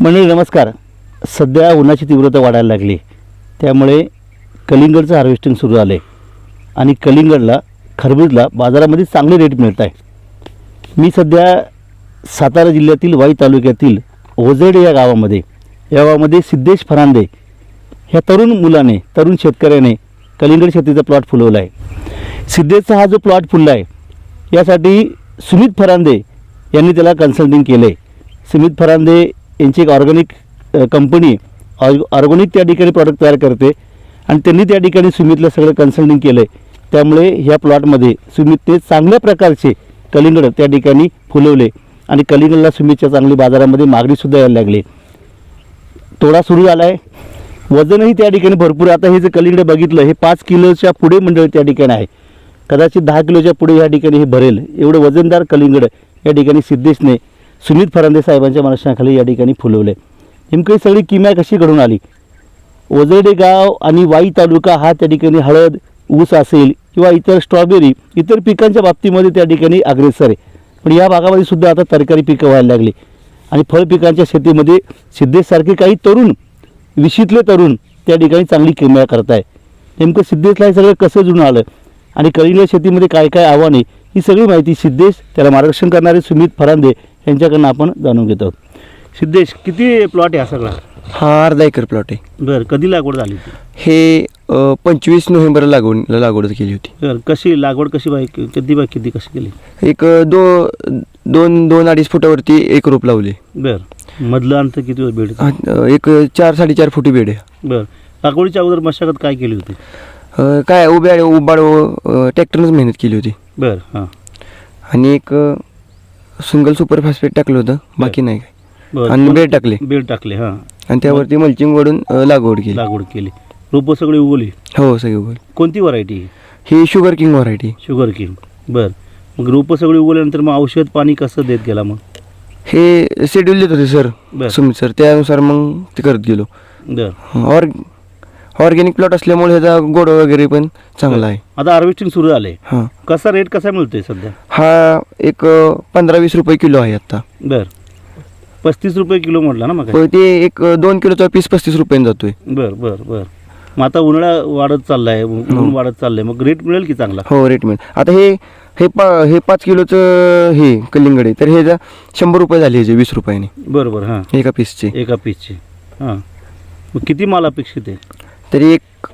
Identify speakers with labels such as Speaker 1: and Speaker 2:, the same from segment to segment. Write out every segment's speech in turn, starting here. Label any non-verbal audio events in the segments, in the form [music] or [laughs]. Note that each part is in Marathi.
Speaker 1: मंडळी नमस्कार. सध्या उन्हाची तीव्रता वाढायला लागली. त्यामुळे कलिंगडचं हार्वेस्टिंग सुरू झालं आहे आणि कलिंगडला खरबूजला बाजारामध्ये चांगले रेट मिळत आहे मी सध्या सातारा जिल्ह्यातील वाई तालुक्यातील ओझेड या गावामध्ये या गावामध्ये सिद्धेश फरांदे ह्या तरुण मुलाने तरुण शेतकऱ्याने कलिंगड शेतीचा प्लॉट फुलवला आहे. सिद्धेशचा हा जो प्लॉट फुलला आहे यासाठी सुमित फरांदे यांनी त्याला कन्सल्टिंग केलं आहे सुमित फरांदे यांची एक ऑर्गॅनिक कंपनी ऑर्गॅनिक त्या ठिकाणी प्रॉडक्ट तयार करते. आणि त्यांनी त्या ठिकाणी सुमितला सगळं कन्सल्टिंग केलं आहे त्यामुळे ह्या प्लॉटमध्ये सुमितने चांगल्या प्रकारचे कलिंगड त्या ठिकाणी फुलवले. आणि कलिंगडला सुमितच्या चांगली बाजारामध्ये मागणीसुद्धा यायला लागली. तोडा सुरू झाला आहे वजनही त्या ठिकाणी भरपूर आता हे जे कलिंगड बघितलं हे पाच किलोच्या पुढे मंडळ त्या ठिकाणी आहे. कदाचित दहा किलोच्या पुढे या ठिकाणी हे भरेल. एवढं वजनदार कलिंगड या ठिकाणी सिद्धेशने सुमित फरांदे साहेबांच्या मार्गदर्शनाखाली या ठिकाणी फुलवलं. आहे नेमकं सगळी किमया कशी घडून आली? ओझरडे गाव आणि वाई तालुका हा त्या ठिकाणी हळद ऊस असेल किंवा इतर स्ट्रॉबेरी इतर पिकांच्या बाबतीमध्ये त्या ठिकाणी अग्रेसर आहे. पण या भागामध्ये सुद्धा आता तरकारी पिकं व्हायला लागली. आणि फळ पिकांच्या शेतीमध्ये सिद्धेशसारखे काही तरुण विशीतले तरुण त्या ठिकाणी चांगली किमया करत आहे नेमकं सिद्धेशला हे सगळं कसं जुळून आलं? आणि कलिंगड शेतीमध्ये काय काय आव्हाने? ही सगळी माहिती सिद्धेश त्याला मार्गदर्शन करणारे सुमित फरांदे यांच्याकडनं आपण जाणून घेत. आहोत सिद्धेश किती प्लॉट आहे हा सगळा?
Speaker 2: हा अर्धा एकर प्लॉट आहे.
Speaker 1: बरं कधी लागवड झाली होती?
Speaker 2: हे अ, पंचवीस नोव्हेंबरला लागवड लागवड केली होती.
Speaker 1: बरं कशी लागवड कशी बाय कधी बाय किती कशी केली?
Speaker 2: एक अ, दो दोन दोन अडीच फुटावरती एक रोप लावले.
Speaker 1: बरं मधलं अंतर किती होतं बेड?
Speaker 2: अ, एक चार साडेचार फुटी बेड आहे.
Speaker 1: बरं लागवडीच्या अगोदर मशागत काय केली होती?
Speaker 2: अ, काय उभ्या उबाड ट्रॅक्टरनंच मेहनत केली होती.
Speaker 1: बरं हां.
Speaker 2: आणि एक सिंगल सुपर फॉस्फेट टाकलं होतं. बाकी नाही काय.
Speaker 1: बरं
Speaker 2: आणि बेड टाकले.
Speaker 1: बेड टाकले हां.
Speaker 2: आणि त्यावरती मल्चिंग अ, लागवड केली.
Speaker 1: लागवड केली. रोपं सगळी उगवली?
Speaker 2: हो सगळी उगवली.
Speaker 1: कोणती व्हरायटी
Speaker 2: ही sugar king variety
Speaker 1: sugar king बरं. मग रोपं सगळी उगवल्यानंतर मग औषध पाणी कसं देत गेला मग?
Speaker 2: हे शेड्यूल देत होते सर
Speaker 1: बरं.
Speaker 2: सुमित सर त्यानुसार मग ते करत गेलो.
Speaker 1: बरं.
Speaker 2: ऑर्ग ऑर्गॅनिक प्लॉट असल्यामुळे ह्याचा गोड वगैरे पण चांगला आहे.
Speaker 1: आता हार्वेस्टिंग सुरू झालंय.
Speaker 2: हां.
Speaker 1: कसा रेट कसा मिळतोय सध्या?
Speaker 2: हा एक पंधरा वीस रुपये किलो आहे आता.
Speaker 1: बरं. पस्तीस रुपये किलो म्हटला ना मग?
Speaker 2: होय, ते एक दोन किलोचा पीस पस्तीस रुपयाने जातोय.
Speaker 1: बरं बरं बरं. मग आता उन्हाळा वाढत चाललाय ऊन
Speaker 2: हो.
Speaker 1: वाढत चाललंय. मग रेट मिळेल की चांगला?
Speaker 2: हो रेट मिळेल. आता हे हे पा हे पाच किलोचं हे कलिंगड आहे. तर हे जा शंभर रुपये झाले ह्याचे वीस रुपयाने.
Speaker 1: बरं बरं हां.
Speaker 2: एका पीसचे.
Speaker 1: एका पीसची. हां. मग किती माल अपेक्षित आहे?
Speaker 2: तरी एक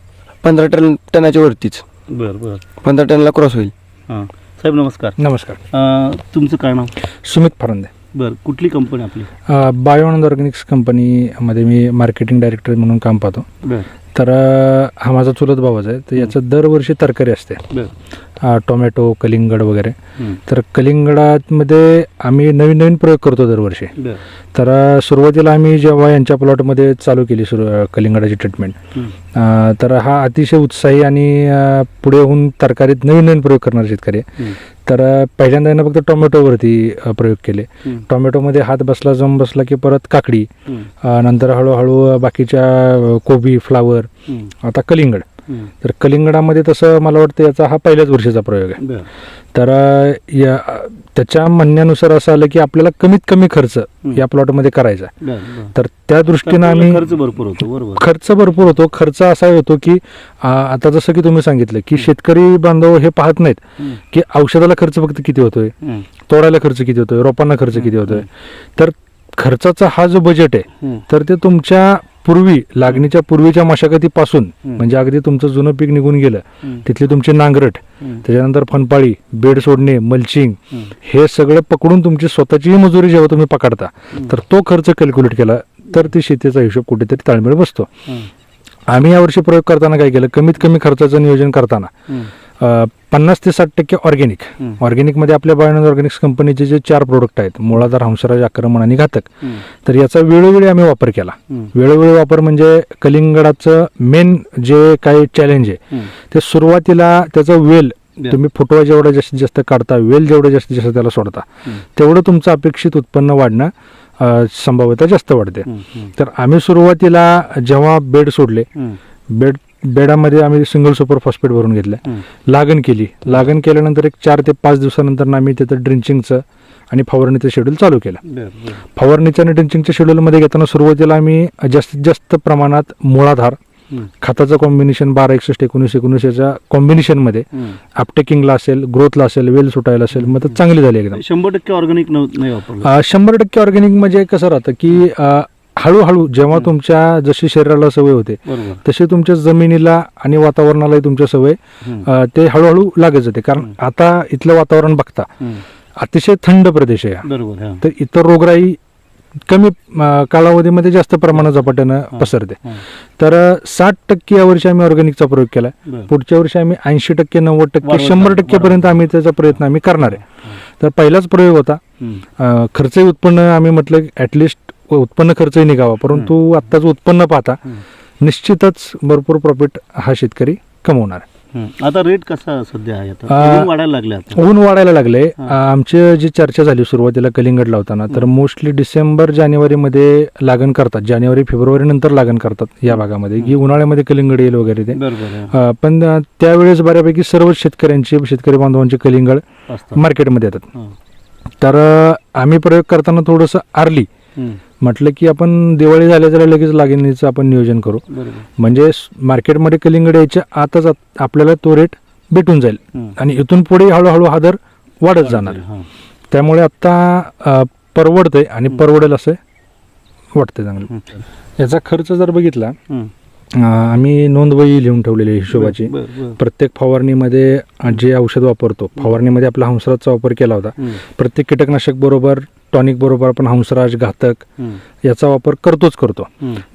Speaker 2: पंधरा टन टनाच्या वरतीच.
Speaker 1: बरं बरं.
Speaker 2: पंधरा टनला क्रॉस होईल.
Speaker 1: हां. साहेब नमस्कार.
Speaker 3: नमस्कार.
Speaker 1: अं, तुमचं काय नाव?
Speaker 3: सुमित फरांदे.
Speaker 1: बरं कुठली कंपनी आपली?
Speaker 3: बायोनंद ऑर्गॅनिक्स कंपनीमध्ये मी मार्केटिंग डायरेक्टर म्हणून काम पाहतो. तर हा माझा चुलत भावच आहे तर याचं दरवर्षी तरकारी असते. टोमॅटो कलिंगड वगैरे. तर कलिंगडामध्ये आम्ही नवीन नवीन प्रयोग करतो दरवर्षी. तर सुरुवातीला आम्ही जेव्हा यांच्या प्लॉटमध्ये चालू केली सुरू कलिंगडाची ट्रीटमेंट तर हा अतिशय उत्साही आणि पुढे होऊन तरकारीत नवीन नवीन प्रयोग करणारे शेतकरी आहे. तर पहिल्यांदा यानं फक्त टोमॅटोवरती प्रयोग केले. टोमॅटोमध्ये हात बसला जम बसला की परत काकडी नंतर हळूहळू बाकीच्या कोबी फ्लावर. आता कलिंगड. तर कलिंगडामध्ये तसं मला वाटतं याचा हा पहिल्याच वर्षीचा प्रयोग आहे. तर या त्याच्या म्हणण्यानुसार असं आलं की आपल्याला कमीत कमी खर्च या प्लॉटमध्ये करायचा तर त्या दृष्टीनं आम्ही
Speaker 1: खर्च भरपूर होतो
Speaker 3: खर्च भरपूर होतो. खर्च असा होतो की आता जसं की तुम्ही सांगितलं की शेतकरी बांधव हे पाहत नाहीत. की औषधाला खर्च फक्त किती होतोय. तोडायला खर्च किती होतोय? रोपांना खर्च किती होतोय? तर खर्चाचा हा जो बजेट आहे. तर ते तुमच्या पूर्वी लागणीच्या पूर्वीच्या मशागतीपासून. म्हणजे अगदी तुमचं जुनं पीक निघून गेलं. तिथली तुमची नांगरट. त्याच्यानंतर फनपाळी बेड सोडणे मल्चिंग
Speaker 1: हं.
Speaker 3: सगळं पकडून तुमची स्वतःची मजुरी जेव्हा तुम्ही पकडता तर तो खर्च कॅल्क्युलेट केला तर ती शेतीचा हिशोब कुठेतरी ताळमेळ बसतो. आम्ही यावर्षी प्रयोग करताना काय केलं कमीत कमी खर्चाचं नियोजन करताना पन्नास ते साठ टक्के ऑर्गॅनिक. ऑर्गॅनिकमध्ये आपल्या बायोनॉज ऑर्गॅनिक्स कंपनीचे जे चार प्रोडक्ट आहेत मुळाधार हंसराज आक्रमण आणि घातक. तर याचा वेळोवेळी आम्ही वापर केला. वेळोवेळी वापर म्हणजे कलिंगडाचं मेन जे काही चॅलेंज आहे. ते सुरुवातीला त्याचा वेल. तुम्ही फुटवा जेवढा जास्तीत जास्त काढता वेल जेवढं जास्तीत जास्त त्याला सोडता. तेवढं तुमचं अपेक्षित उत्पन्न वाढणं संभाव्यता जास्त वाढते. तर आम्ही सुरुवातीला जेव्हा बेड सोडले. बेड बेडामध्ये आम्ही सिंगल सुपर फॉस्फेट भरून घेतलं. लागण केली. लागण केल्यानंतर एक चार ते पाच दिवसानंतर आम्ही तिथं ड्रिंचिंगचं आणि फवारणीचं शेड्यूल चालू केलं. फवारणीच्या आणि ड्रिंचिंगच्या शेड्यूलमध्ये घेताना सुरुवातीला आम्ही जास्तीत जास्त प्रमाणात मुळाधार. खताचं कॉम्बिनेशन बारा एकसष्ट एकोणीस एकोणीस याच्या कॉम्बिनेशनमध्ये. अपटेकिंगला असेल ग्रोथला असेल वेल सुटायला असेल मग तर चांगली झाली एकदम.
Speaker 1: शंभर टक्के ऑर्गॅनिक
Speaker 3: शंभर टक्के ऑर्गॅनिक म्हणजे कसं राहतं की हळूहळू जेव्हा तुमच्या जशी शरीराला सवय होते तशी तुमच्या जमिनीला आणि वातावरणालाही तुमच्या सवय ते हळूहळू लागत जाते. कारण. आता इथलं वातावरण बघता. अतिशय थंड प्रदेश आहे तर इतर रोगराई कमी कालावधीमध्ये जास्त प्रमाणात झपाट्यानं. पसरते. तर साठ टक्के यावर्षी आम्ही ऑर्गॅनिकचा प्रयोग केला. पुढच्या वर्षी आम्ही ऐंशी टक्के नव्वद टक्के शंभर टक्केपर्यंत आम्ही त्याचा प्रयत्न आम्ही करणार आहे. तर पहिलाच प्रयोग होता. खर्चही उत्पन्न आम्ही म्हटलं ॲटलिस्ट उत्पन्न खर्चही निघावा परंतु आत्ताच उत्पन्न पाहता. निश्चितच भरपूर प्रॉफिट हा शेतकरी कमवणार.
Speaker 1: आता रेट कसा सध्या आहे ऊन वाढायला लागले
Speaker 3: ऊन वाढायला लागले. आमची जी चर्चा झाली सुरुवातीला कलिंगड लावताना तर मोस्टली डिसेंबर जानेवारीमध्ये लागण करतात. जानेवारी फेब्रुवारी नंतर लागण करतात या भागामध्ये. की उन्हाळ्यामध्ये कलिंगड येईल वगैरे ते. पण त्यावेळेस बऱ्यापैकी सर्वच शेतकऱ्यांची शेतकरी बांधवांचे कलिंगड मार्केटमध्ये येतात. तर आम्ही प्रयोग करताना थोडंसं आरली. म्हटलं की आपण दिवाळी झाल्या जरा लगेच लागणीचं आपण नियोजन करू म्हणजे मार्केटमध्ये कलिंगड यायच्या आताच आत- आपल्याला तो रेट भेटून जाईल. आणि इथून पुढे हळूहळू हा दर वाढत जाणार. त्यामुळे आता परवडतंय आणि परवडेल असं वाटतंय चांगलं. याचा खर्च जर बघितला आम्ही नोंदवही लिहून ठेवलेली आहे हिशोबाची. प्रत्येक फवारणीमध्ये जे औषध वापरतो फवारणीमध्ये आपला हंसराजचा वापर केला होता. प्रत्येक कीटकनाशक बरोबर टॉनिक बरोबर आपण हंसराज घातक याचा वापर करतोच करतो.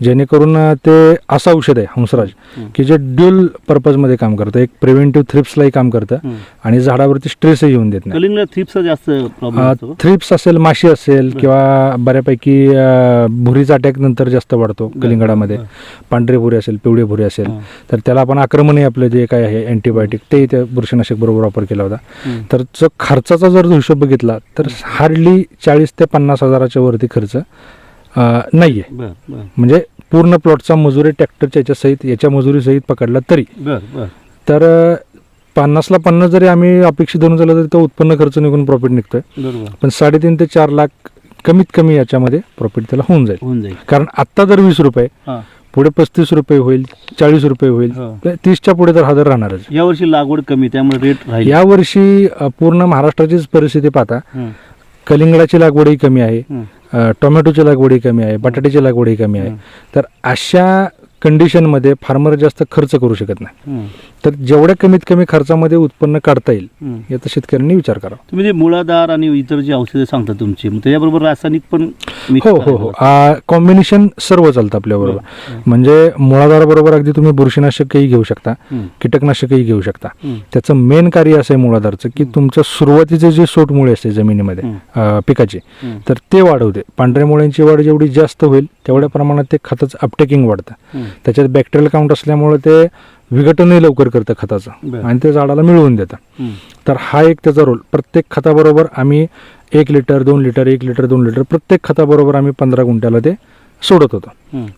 Speaker 3: जेणेकरून ते असं औषध आहे हंसराज. की जे ड्युल पर्पजमध्ये काम करतं एक प्रिव्हेंटिव्ह थ्रिप्सलाही काम करतं. आणि झाडावरती स्ट्रेसही येऊन देत नाही? थ्रिप्स असेल माशी असेल. किंवा बऱ्यापैकी भुरीचा अटॅक नंतर जास्त वाढतो कलिंगडामध्ये. पांढरे भुरी असेल पिवळे भुरी असेल. तर त्याला आपण आक्रमणही आपलं जे काय आहे अँटीबायोटिक ते त्या बुरशीनाशक बरोबर वापर केला होता. तर जो खर्चाचा जर हिशोब बघितला तर हार्डली चाळीस ते पन्नास हजाराच्या वरती खर्च नाही आहे
Speaker 1: बरं बरं.
Speaker 3: म्हणजे पूर्ण प्लॉटचा मजुरी ट्रॅक्टरच्या याच्या सहित याच्या मजुरी सहित पकडला तरी.
Speaker 1: बरं बरं.
Speaker 3: तर पन्नासला पन्नास जरी आम्ही अपेक्षित धरून झालं तरी तो उत्पन्न खर्च निघून प्रॉफिट निघतोय.
Speaker 1: बरोबर.
Speaker 3: पण साडेतीन ते चार लाख कमीत कमी याच्यामध्ये प्रॉफिट त्याला होऊन जाईल.
Speaker 1: होऊन जाईल.
Speaker 3: कारण आत्ता जर वीस रुपये
Speaker 1: हां.
Speaker 3: पुढे पस्तीस रुपये होईल चाळीस रुपये होईल
Speaker 1: हो.
Speaker 3: तर तीसच्या पुढे तर हजार राहणारच.
Speaker 1: यावर्षी लागवड कमी त्यामुळे रेट राहील.
Speaker 3: यावर्षी अ, पूर्ण महाराष्ट्राचीच परिस्थिती पाहता
Speaker 1: हं.
Speaker 3: कलिंगडाची लागवडही कमी आहे.
Speaker 1: हं.
Speaker 3: टोमॅटोची लागवडही कमी आहे बटाट्याची लागवडही कमी आहे. तर अशा कंडिशनमध्ये फार्मर जास्त खर्च करू शकत नाही. तर जेवढ्या कमीत कमी खर्चामध्ये उत्पन्न काढता येईल. याचा शेतकऱ्यांनी विचार करावा
Speaker 1: तुम्ही जे मुळाधार आणि इतर जे औषधे सांगता तुमची त्याच्याबरोबर रासायनिक पण
Speaker 3: हो हो हो. कॉम्बिनेशन सर्व चालतं आपल्याबरोबर. म्हणजे मुळाधाराबरोबर अगदी तुम्ही बुरशीनाशकही घेऊ शकता. कीटकनाशकही घेऊ शकता. त्याचं मेन कार्य असं आहे मुळाधारचं की तुमचं सुरुवातीचे जे सोटमुळे असते जमिनीमध्ये पिकाची. तर ते वाढवते पांढऱ्या मुळ्यांची वाढ जेवढी जास्त होईल तेवढ्या प्रमाणात ते खताचं अपटेकिंग वाढतं. त्याच्यात बॅक्टेरियल काउंट असल्यामुळे ते विघटनही लवकर करतं खताचं. आणि ते झाडाला मिळवून देतं
Speaker 1: हं.
Speaker 3: तर हा एक त्याचा रोल प्रत्येक खताबरोबर आम्ही एक लिटर दोन लिटर एक लिटर दोन लिटर प्रत्येक खताबरोबर आम्ही पंधरा गुंठ्याला ते सोडत होतो.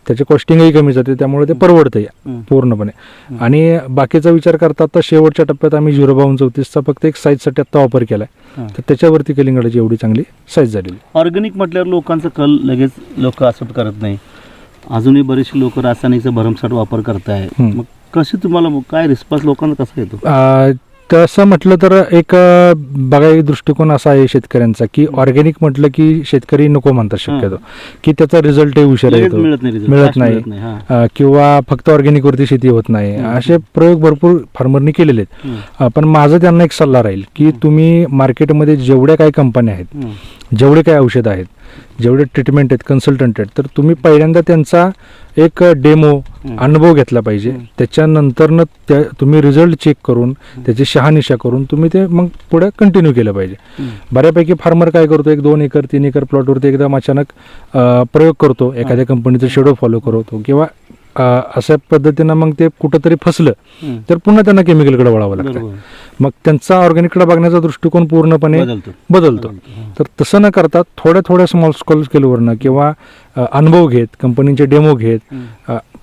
Speaker 3: त्याची कॉस्टिंगही कमी जाते त्यामुळे ते परवडतं
Speaker 1: हं.
Speaker 3: पूर्णपणे आणि बाकीचा विचार करता आता शेवटच्या टप्प्यात आम्ही झिरो बावन्न चौतीसचा फक्त एक साईजसाठी आत्ता वापर केलाय. तर त्याच्यावरती कलिंगडाची एवढी चांगली साईज झालेली
Speaker 1: ऑर्गॅनिक म्हटल्यावर लोकांचा कल लगेच लोक ॲक्सेप्ट करत नाही अजूनही बरेचसे लोक रासायनिकचा भरमसाठ वापर करताय
Speaker 3: हं.
Speaker 1: मग कशी तुम्हाला मग काय रिस्पॉन्स लोकांना कसा येतो
Speaker 3: अं, तसं म्हटलं तर एक अं, बघा दृष्टिकोन असा आहे शेतकऱ्यांचा की ऑर्गॅनिक म्हटलं की शेतकरी नको म्हणतात शक्यतो की त्याचा रिझल्टही उशिरा
Speaker 1: लगेच
Speaker 3: येतो
Speaker 1: मिळत नाही result.
Speaker 3: मिळत
Speaker 1: fast
Speaker 3: नाही.
Speaker 1: मिळत नाही हां.
Speaker 3: अं, किंवा फक्त ऑर्गॅनिक वरती शेती होत नाही. असे प्रयोग भरपूर फार्मरनी केलेले आहेत. अं, पण माझा त्यांना एक सल्ला राहील की तुम्ही मार्केटमध्ये जेवढ्या काही कंपन्या आहेत. जेवढे काही औषधं आहेत जेवढे ट्रीटमेंट आहेत कन्सल्टंट आहेत तर तुम्ही पहिल्यांदा त्यांचा एक डेमो. अनुभव घेतला पाहिजे. त्याच्यानंतरनं त्या तुम्ही रिझल्ट चेक करून त्याची शहानिशा करून तुम्ही ते मग पुढे कंटिन्यू केलं पाहिजे. बऱ्यापैकी फार्मर काय करतो एक दोन एकर तीन एकर प्लॉटवरती एकदम अचानक प्रयोग करतो एखाद्या कंपनीचं शेडो फॉलो करतो किंवा अशा पद्धतीनं मग ते कुठंतरी फसलं. तर पुन्हा त्यांना केमिकलकडे वळावं लागतं मग त्यांचा ऑर्गॅनिककडे बघण्याचा दृष्टिकोन पूर्णपणे
Speaker 1: बदलतो.
Speaker 3: तर तसं न करता थोड्या थोड्या स्मॉल स्कॉल स्केलवरनं किंवा अनुभव घेत कंपनीचे डेमो घेत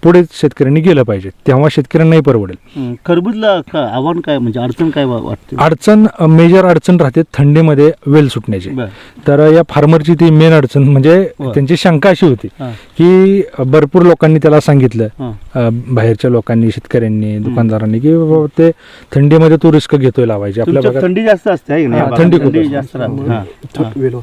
Speaker 3: पुढे शेतकऱ्यांनी गेलं पाहिजे. तेव्हा शेतकऱ्यांनाही परवडेल.
Speaker 1: हं. खरबूजला का आव्हान काय? म्हणजे अडचण काय वाटते?
Speaker 3: अडचण मेजर अडचण राहते थंडीमध्ये वेल सुटण्याची. तर या फार्मरची ती मेन अडचण म्हणजे. त्यांची शंका अशी होती. की भरपूर लोकांनी त्याला सांगितलं. बाहेरच्या लोकांनी शेतकऱ्यांनी दुकानदारांनी की बाबा ते थंडीमध्ये तू रिस्क घेतोय लावायची. आपल्या
Speaker 1: थंडी जास्त असते
Speaker 3: थंडी खूप असते.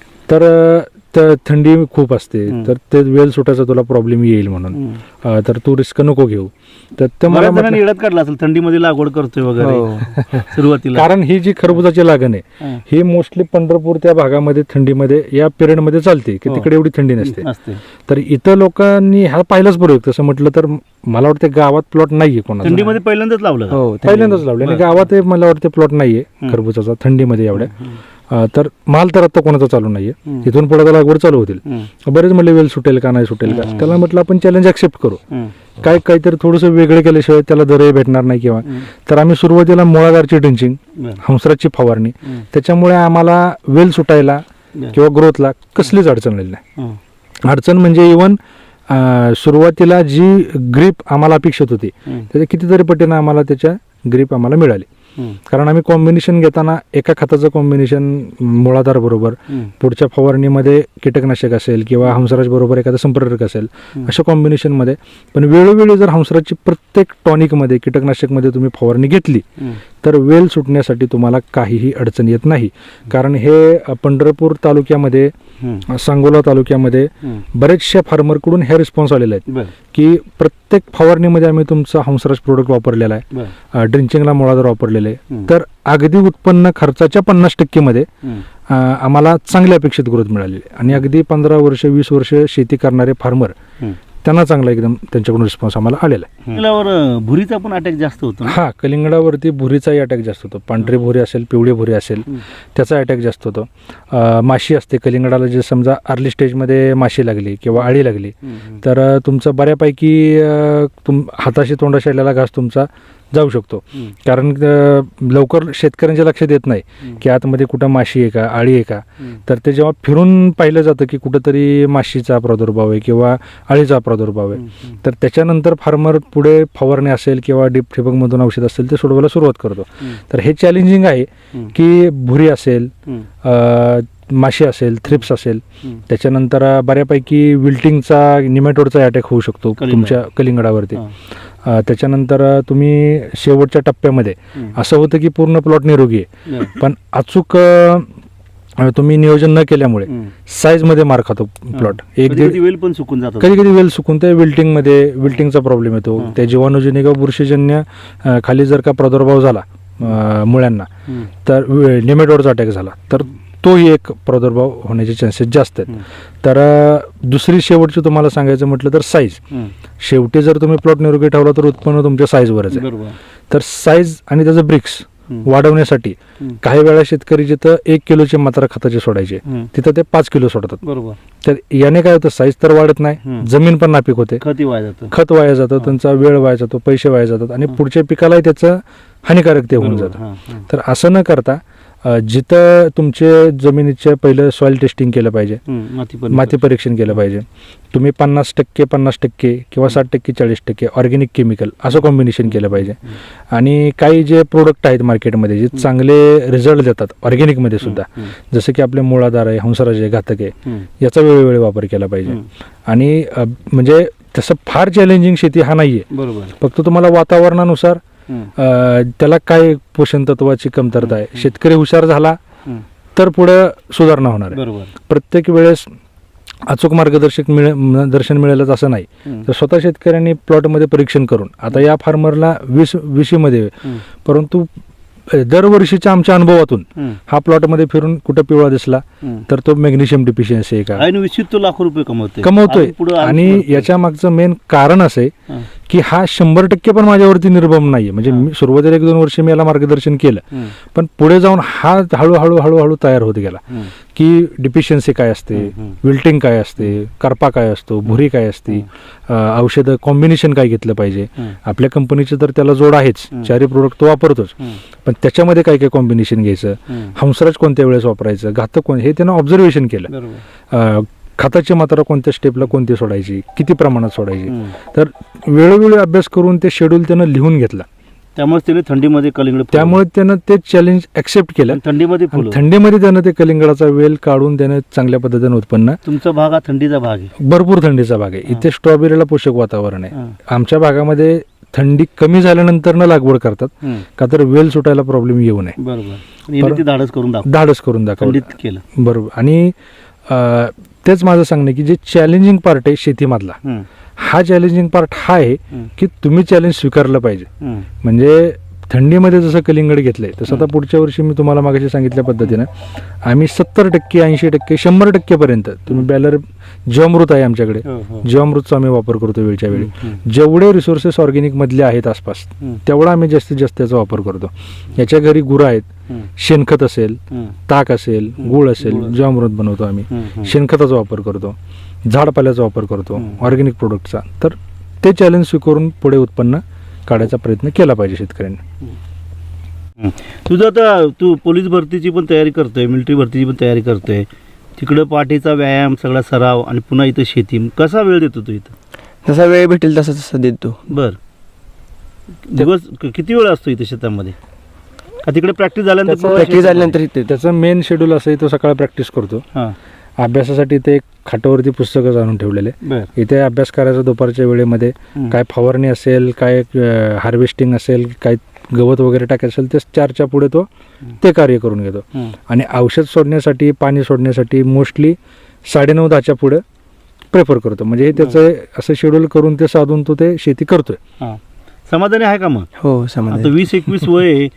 Speaker 1: हां. हां.
Speaker 3: तर थंडी खूप असते
Speaker 1: हं.
Speaker 3: तर ते वेल सुटायचा तुला प्रॉब्लेम येईल म्हणून
Speaker 1: हं.
Speaker 3: अ, तर तू रिस्क नको घेऊ तर ते मला
Speaker 1: बऱ्याच जणांनी
Speaker 3: म्हटलं-
Speaker 1: येड्यात काढला असेल थंडीमध्ये लागवड करतोय वगैरे [laughs] सुरुवातीला
Speaker 3: कारण ही जी खरबुजाची लागण आहे
Speaker 1: हां.
Speaker 3: ही मोस्टली पंढरपूर त्या भागामध्ये थंडीमध्ये या पिरियडमध्ये चालते की
Speaker 1: हो.
Speaker 3: तिकडे एवढी थंडी नसते
Speaker 1: असते
Speaker 3: तर इथं लोकांनी हा पहिलाच प्रयोग तसं म्हटलं तर मला वाटतं गावात प्लॉट नाहीये कोणाचा
Speaker 1: थंडीमध्ये पहिल्यांदाच लावलं का?
Speaker 2: हो
Speaker 3: पहिल्यांदाच लावले आणि. गावात हे मला वाटतं प्लॉट नाहीये
Speaker 1: हं.
Speaker 3: खरबुजाचा थंडीमध्ये एवढ्या
Speaker 1: हं.
Speaker 3: तर माल तर आता कोणाचा चालू नाहीये. इथून पुढे लागवड चालू होतील. बरेच म्हणले वेल सुटेल का नाही सुटेल का. त्याला म्हटलं आपण चॅलेंज ऍक्सेप्ट करू. काय काहीतरी थोडंसं वेगळं केल्याशिवाय त्याला दरही भेटणार नाही किंवा. तर आम्ही सुरुवातीला मुळादारची ड्रिंचिंग. हंसराची फवारणी. त्याच्यामुळे आम्हाला वेल सुटायला. किंवा ग्रोथला कसलीच अडचण आली नाही. अडचण म्हणजे इवन सुरुवातीला जी ग्रीप आम्हाला अपेक्षित होती. त्याच्या कितीतरी पटीनं आम्हाला त्याच्या ग्रीप आम्हाला मिळाली. कारण आम्ही कॉम्बिनेशन घेताना एका खताचं कॉम्बिनेशन मुळाधार बरोबर. पुढच्या फवारणीमध्ये कीटकनाशक असेल किंवा हंसराज बरोबर एखादा संपर्क असेल. अशा कॉम्बिनेशनमध्ये पण वेळोवेळी जर हंसराजची प्रत्येक टॉनिकमध्ये कीटकनाशकमध्ये तुम्ही फवारणी घेतली. तर वेल सुटण्यासाठी तुम्हाला काहीही अडचण येत नाही कारण हे पंढरपूर तालुक्यामध्ये. सांगोला तालुक्यामध्ये. बरेचशा फार्मरकडून हे रिस्पॉन्स आलेले आहेत. की प्रत्येक फवारणीमध्ये आम्ही तुमचा हंसराज प्रोडक्ट वापरलेला आहे. ड्रिंचिंगला मुळाधार वापरलेले आहे. तर अगदी उत्पन्न खर्चाच्या पन्नास टक्केमध्ये आम्हाला चांगली अपेक्षित ग्रोथ मिळालेली आहे आणि अगदी पंधरा वर्ष वीस वर्ष शेती करणारे फार्मर. त्यांना चांगला एकदम त्यांच्याकडून रिस्पॉन्स आम्हाला आलेला आहे
Speaker 1: भुरीचा पण अटॅक जास्त होतो ना?
Speaker 3: हा कलिंगडावरती भुरीचाही अटॅक जास्त होतो पांढरी भुरी असेल पिवळी भुरी असेल. त्याचा अटॅक जास्त होतो अ, माशी असते कलिंगडाला जे समजा अर्ली स्टेजमध्ये माशी लागली किंवा आळी लागली. तर अ, तुमचं बऱ्यापैकी अ, तुम हाताशी तोंडाशी आलेला घास तुमचा जाऊ शकतो. कारण लवकर शेतकऱ्यांच्या लक्षात येत नाही. की आतमध्ये कुठं माशी आहे का आळी आहे का. तर ते जेव्हा फिरून पाहिलं जातं की कुठंतरी माशीचा प्रादुर्भाव आहे किंवा आळीचा प्रादुर्भाव आहे. तर त्याच्यानंतर फार्मर पुढे फवारणी असेल किंवा डीप ठिबकमधून औषध असेल ते सोडवायला सुरुवात करतो. तर हे चॅलेंजिंग आहे. की भुरी असेल माशी असेल थ्रिप्स असेल. त्याच्यानंतर बऱ्यापैकी विल्टिंगचा निमेटोडचा अटॅक होऊ शकतो. तुमच्या कलिंगडावरती त्याच्यानंतर तुम्ही शेवटच्या टप्प्यामध्ये. असं होतं की पूर्ण प्लॉट निरोगी आहे. पण अचूक तुम्ही नियोजन न केल्यामुळे
Speaker 1: हं.
Speaker 3: साईजमध्ये मार खातो प्लॉट एक
Speaker 1: वेल पण सुकून जातात
Speaker 3: कधी कधी वेल सुकून ते विल्टिंगमध्ये विल्टिंगचा प्रॉब्लेम येतो. त्या जीवाणूजन्य किंवा बुरशीजन्य खाली जर का प्रादुर्भाव झाला मुळ्यांना. तर निमेटोडचा अटॅक झाला तर तोही एक प्रादुर्भाव होण्याचे चान्सेस जास्त आहेत. तर दुसरी शेवटची तुम्हाला सांगायचं म्हटलं तर साईज. शेवटी जर तुम्ही प्लॉट निरोगी ठेवला तर उत्पन्न तुमच्या साईजवरच आहे तर साईज आणि त्याचं ब्रिक्स. वाढवण्यासाठी. काही वेळा शेतकरी जिथं एक किलोची मात्रा खताची सोडायचे. तिथं ते पाच किलो सोडतात
Speaker 1: बरोबर
Speaker 3: तर याने काय होतं साईज तर वाढत नाही. जमीन पण नापीक होते
Speaker 1: खती वाया जातं
Speaker 3: त्यांचा वेळ वाया जातो पैसे वाया जातात आणि पुढच्या पिकालाही त्याचं हानिकारक ते होऊन. जातं. तर असं न करता जिथं तुमचे जमिनीचे पहिलं सॉइल टेस्टिंग केलं पाहिजे.
Speaker 1: माती
Speaker 3: परीक्षण केलं पाहिजे तुम्ही पन्नास टक्के पन्नास टक्के किंवा साठ टक्के चाळीस टक्के ऑर्गॅनिक केमिकल असं कॉम्बिनेशन केलं पाहिजे आणि काही जे प्रोडक्ट आहेत मार्केटमध्ये जे चांगले रिझल्ट देतात ऑर्गॅनिकमध्ये सुद्धा. जसं की आपले मुळाधार आहे हंसराज आहे घातक आहे. याचा वेळोवेळी वापर केला पाहिजे. आणि म्हणजे तसं फार चॅलेंजिंग शेती हा नाहीये
Speaker 1: बरोबर
Speaker 3: फक्त तुम्हाला वातावरणानुसार. अ, त्याला काय पोषण तत्वाची कमतरता आहे. शेतकरी हुशार झाला
Speaker 1: हं.
Speaker 3: तर पुढे सुधारणा होणार आहे
Speaker 1: बरोबर
Speaker 3: प्रत्येक वेळेस अचूक मार्गदर्शक मिळे म- दर्शन मिळेलच असं नाही
Speaker 1: हं.
Speaker 3: तर स्वतः शेतकऱ्यांनी प्लॉटमध्ये परीक्षण करून आता या फार्मरला वीस विशीमध्ये
Speaker 1: हं.
Speaker 3: परंतु दरवर्षीच्या आमच्या अनुभवातून
Speaker 1: हं.
Speaker 3: हा प्लॉटमध्ये फिरून कुठं पिवळा दिसला. तर तो मॅग्नेशियम डिफिशियन्सी आहे का
Speaker 1: तो लाखो रुपये कमवतोय
Speaker 3: कमवतोय आणि. याच्या मागचं मेन कारण असं आहे. की हा शंभर टक्के पण माझ्यावरती निर्भम नाहीये म्हणजे. मी सुरुवातीला एक दोन वर्ष मी याला मार्गदर्शन केलं. पण पुढे जाऊन हा हळूहळू हळूहळू तयार होत गेला. की डिफिशियन्सी काय असते. विल्टिंग काय असते? करपा काय असतो? भुरी काय असते? औषधं कॉम्बिनेशन काय घेतलं पाहिजे. आपल्या कंपनीचं तर त्याला जोड आहेच. चारही प्रोडक्ट तो वापरतोच. पण त्याच्यामध्ये काय काय कॉम्बिनेशन घ्यायचं. हंसराज कोणत्या वेळेस वापरायचं? घातक कोण? हे त्यानं ऑब्झर्वेशन केलं. खताची मात्रा कोणत्या स्टेपला कोणती सोडायची? किती प्रमाणात सोडायची. तर वेळोवेळी अभ्यास करून ते शेड्यूल त्यानं लिहून घेतला.
Speaker 1: त्यामुळे त्याने थंडीमध्ये कलिंगड.
Speaker 3: त्यामुळे त्यानं ते चॅलेंज ॲक्सेप्ट केलं.
Speaker 1: थंडीमध्ये फुल
Speaker 3: थंडीमध्ये त्यानं ते कलिंगडाचा वेल काढून त्यानं चांगल्या पद्धतीनं उत्पन्न
Speaker 1: तुमचा भाग हा थंडीचा भाग आहे.
Speaker 3: भरपूर थंडीचा भाग आहे. इथे स्ट्रॉबेरीला पोषक वातावरण आहे. आमच्या भागामध्ये थंडी कमी झाल्यानंतर न लागवड करतात. का तर वेल सुटायला प्रॉब्लेम येऊ नये.
Speaker 1: बरोबर. धाडस करून
Speaker 3: धाडस करून दाखवलं
Speaker 1: थंडीत केलं.
Speaker 3: बरोबर. आणि तेच माझं सांगणं की जे चॅलेंजिंग पार्ट आहे शेतीमधला. हा चॅलेंजिंग पार्ट हा आहे. की तुम्ही चॅलेंज स्वीकारलं पाहिजे. म्हणजे थंडीमध्ये जसं कलिंगड घेतलंय तसं आता पुढच्या वर्षी मी तुम्हाला मागाशी सांगितल्या पद्धतीनं आम्ही सत्तर टक्के ऐंशी टक्के शंभर टक्केपर्यंत तुम्ही बॅलर जीवामृत आहे आमच्याकडे
Speaker 1: हो, हो.
Speaker 3: जीवामृतचा आम्ही वापर करतो वेळच्या वेळी. जेवढे रिसोर्सेस ऑर्गॅनिक मधले आहेत आसपास. तेवढा आम्ही जास्तीत जास्त त्याचा वापर करतो याच्या घरी गुरं आहेत. शेणखत असेल. ताक असेल. गुळ असेल. जीवामृत बनवतो आम्ही. शेणखताचा वापर करतो झाडपाल्याचा वापर करतो. ऑर्गॅनिक प्रोडक्टचा तर ते चॅलेंज स्वीकारून पुढे उत्पन्न काढायचा प्रयत्न केला पाहिजे शेतकऱ्यांनी.
Speaker 1: तुझं आता तू पोलीस भरतीची पण तयारी करतोय मिलिटरी भरतीची पण तयारी करतोय तिकडं पाठीचा व्यायाम सगळा सराव आणि पुन्हा इथं शेती कसा वेळ देतो तू इथं
Speaker 2: जसा वेळ भेटेल तसा तसा देतो
Speaker 1: बर दिवस किती वेळ असतो इथं शेतामध्ये का तिकडे प्रॅक्टिस झाल्यानंतर
Speaker 2: प्रॅक्टिस? झाल्यानंतर इथे
Speaker 3: त्याचं मेन शेड्यूल असं तो सकाळी प्रॅक्टिस करतो.
Speaker 1: हां.
Speaker 3: अभ्यासासाठी ते एक खाटावरती पुस्तकं आणून ठेवलेले.
Speaker 1: बर.
Speaker 3: इथे अभ्यास करायचा दुपारच्या वेळेमध्ये. काय फवारणी असेल काय हार्वेस्टिंग असेल काय गवत वगैरे टाकायचं असेल ते चारच्या पुढे तो ते कार्य करून घेतो. आणि औषध सोडण्यासाठी पाणी सोडण्यासाठी मोस्टली साडेनऊ दहाच्या पुढे प्रेफर करतो. म्हणजे हे त्याचं असं शेड्यूल करून ते साधून तो ते शेती करतोय.
Speaker 1: हां. समाधानी आहे का मग?
Speaker 2: हो
Speaker 1: आता
Speaker 2: समाधान
Speaker 1: वीस एकवीस वय आहे.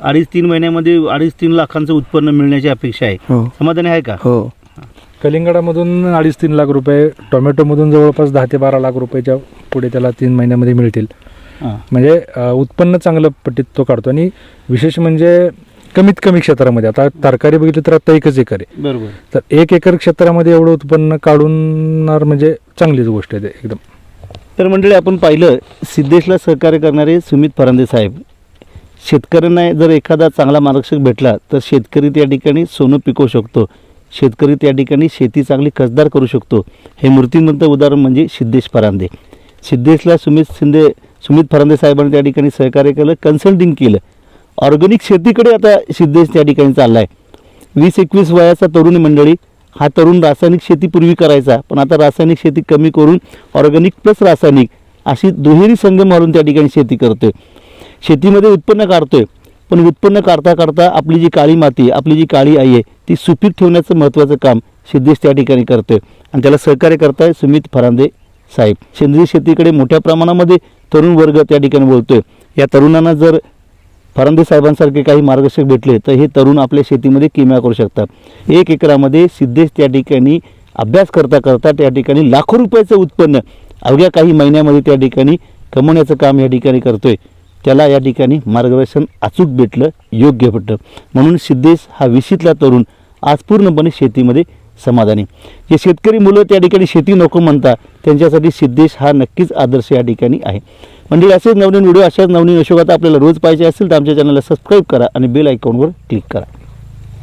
Speaker 1: अडीच तीन महिन्यामध्ये अडीच तीन लाखांचं उत्पन्न मिळण्याची अपेक्षा आहे.
Speaker 2: हो.
Speaker 1: समाधानी आहे का?
Speaker 2: हो.
Speaker 3: कलिंगडामधून अडीच तीन लाख रुपये टोमॅटोमधून जवळपास दहा ते बारा लाख रुपयाच्या पुढे त्याला तीन महिन्यामध्ये मिळतील.
Speaker 1: हां.
Speaker 3: म्हणजे अ, उत्पन्न चांगलं पट्टीत तो काढतो आणि विशेष म्हणजे कमीत कमी क्षेत्रामध्ये. आता तरकारी बघितली तर आता एकच एकर आहे.
Speaker 1: बरोबर.
Speaker 3: तर एक एकर क्षेत्रामध्ये एवढं उत्पन्न काढून म्हणजे चांगलीच गोष्ट आहे ते एकदम.
Speaker 1: तर मंडळी आपण पाहिलं सिद्धेशला सहकार्य करणारे सुमित फरांदे साहेब. शेतकऱ्यांना जर एखादा चांगला मार्गदर्शक भेटला तर शेतकरी त्या ठिकाणी सोनं पिकवू शकतो. शेतकरी त्या ठिकाणी शेती चांगली कसदार करू शकतो. हे मूर्तिमंत उदाहरण म्हणजे सिद्धेश फरांदे. सिद्धेशला सुमित शिंदे सुमित फरांदे साहेबांनी त्या ठिकाणी सहकार्य केलं कन्सल्टिंग केलं. ऑर्गॅनिक शेतीकडे आता सिद्धेश त्या ठिकाणी चालला आहे वीस एकवीस वयाचा तरुणी मंडळी हा तरुण रासायनिक शेती पूर्वी करायचा पण आता रासायनिक शेती कमी करून ऑर्गॅनिक प्लस रासायनिक अशी दुहेरी संघ मारून त्या ठिकाणी शेती करतोय. शेतीमध्ये उत्पन्न काढतोय पण उत्पन्न काढता काढता आपली जी काळी माती आपली जी काळी आई आहे ती सुपीक ठेवण्याचं महत्त्वाचं काम सिद्धेश त्या ठिकाणी करतोय. आणि त्याला सहकार्य करताय सुमित फरांदे साहेब. सेंद्रिय शेतीकडे मोठ्या प्रमाणामध्ये तरुण वर्ग त्या ठिकाणी बोलतोय. या तरुणांना जर फरांदे साहेबांसारखे काही मार्गदर्शक भेटले तर हे तरुण आपल्या शेतीमध्ये किमया करू शकतात. एक एकरामध्ये सिद्धेश त्या ठिकाणी अभ्यास करता करता त्या ठिकाणी लाखो रुपयाचं उत्पन्न अवघ्या काही महिन्यामध्ये त्या ठिकाणी कमवण्याचं काम या ठिकाणी करतोय. त्याला या ठिकाणी मार्गदर्शन अचूक भेटलं योग्य भेटलं. म्हणून सिद्धेश हा विशीतला तरुण आज पूर्णपणे शेतीमध्ये समाधानी. जे शेतकरी मुलं त्या ठिकाणी शेती नको म्हणता त्यांच्यासाठी सिद्धेश हा नक्कीच आदर्श या ठिकाणी आहे. म्हणजे असेच नवनवीन व्हिडिओ अशाच नवनवीन यशोगाता आपल्याला रोज पाहिजे असेल तर आमच्या चॅनलला सबस्क्राईब करा आणि बेल आयकॉनवर क्लिक करा.